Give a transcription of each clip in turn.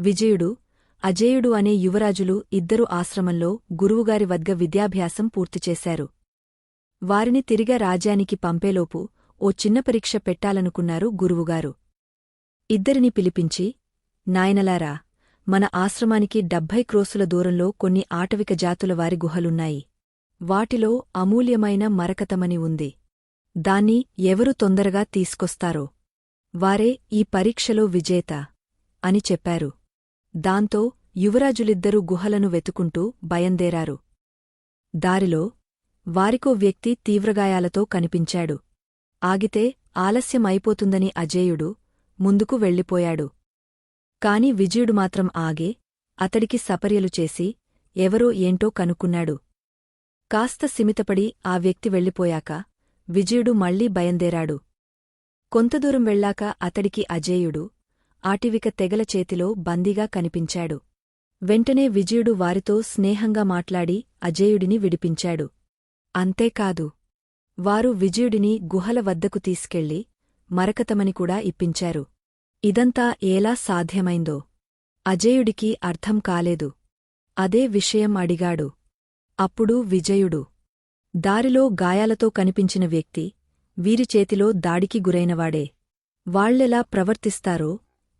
విజయుడు అజేయుడు అనే యువరాజులు ఇద్దరు ఆశ్రమంలో గురువుగారి వద్గ విద్యాభ్యాసం పూర్తిచేశారు వారిని తిరిగా రాజ్యానికి పంపేలోపు ఓ చిన్న పరీక్ష పెట్టాలనుకున్నారు గురువుగారు. ఇద్దరిని పిలిపించి నాయనలారా మన ఆశ్రమానికి డెబ్భై క్రోసుల దూరంలో కొన్ని ఆటవిక జాతుల వారి గుహలున్నాయి. వాటిలో అమూల్యమైన మరకతమని ఉంది. దాన్ని ఎవరు తొందరగా తీసుకొస్తారో? వారే ఈ పరీక్షలో విజేత అని చెప్పారు. దాంతో యువరాజులిద్దరూ గుహలను వెతుకుంటూ బయందేరారు. దారిలో వారికో వ్యక్తి తీవ్రగాయాలతో కనిపించాడు. ఆగితే ఆలస్యమైపోతుందని అజేయుడు ముందుకు వెళ్ళిపోయాడు. కాని విజయుడు మాత్రం ఆగే అతడికి సపర్యలు చేసి ఎవరో ఏంటో కనుక్కున్నాడు. కాస్త సిమితపడి ఆ వ్యక్తి వెళ్ళిపోయాక విజయుడు మళ్ళీ బయందేరాడు. కొంతదూరం వెళ్ళాక అతడికి అజేయుడు ఆటివిక తెగల చేతిలో బందీగా కనిపించాడు. వెంటనే విజయుడు వారితో స్నేహంగా మాట్లాడి అజేయుడిని విడిపించాడు. అంతేకాదు వారు విజయుడిని గుహల వద్దకు తీసుకెళ్ళి మరకతమని కూడా ఇప్పించారు. ఇదంతా ఎలా సాధ్యమైందో? అజేయుడికి అర్థం కాలేదు. అదే విషయం అడిగాడు. అప్పుడు విజయుడు దారిలో గాయాలతో కనిపించిన వ్యక్తి వీరి చేతిలో దాడికి గురైనవాడే. వాళ్ళెలా ప్రవర్తిస్తారో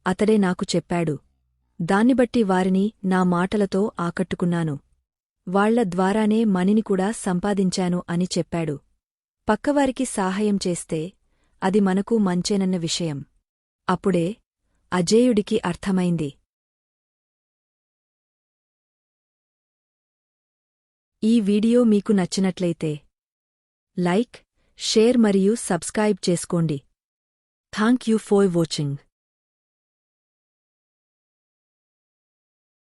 అతడే నాకు చెప్పాడు. దాన్నిబట్టి వారిని నా మాటలతో ఆకట్టుకున్నాను. వాళ్ళ ద్వారానే మణిని కూడా సంపాదించాను అని చెప్పాడు. పక్కవారికి సాహయం చేస్తే అది మనకు మంచేనన్న విషయం. అప్పుడే అజేయుడికి అర్థమైంది. ఈ వీడియో మీకు నచ్చినట్లయితే లైక్ షేర్ మరియు సబ్స్క్రైబ్ చేసుకోండి. Thank you for watching.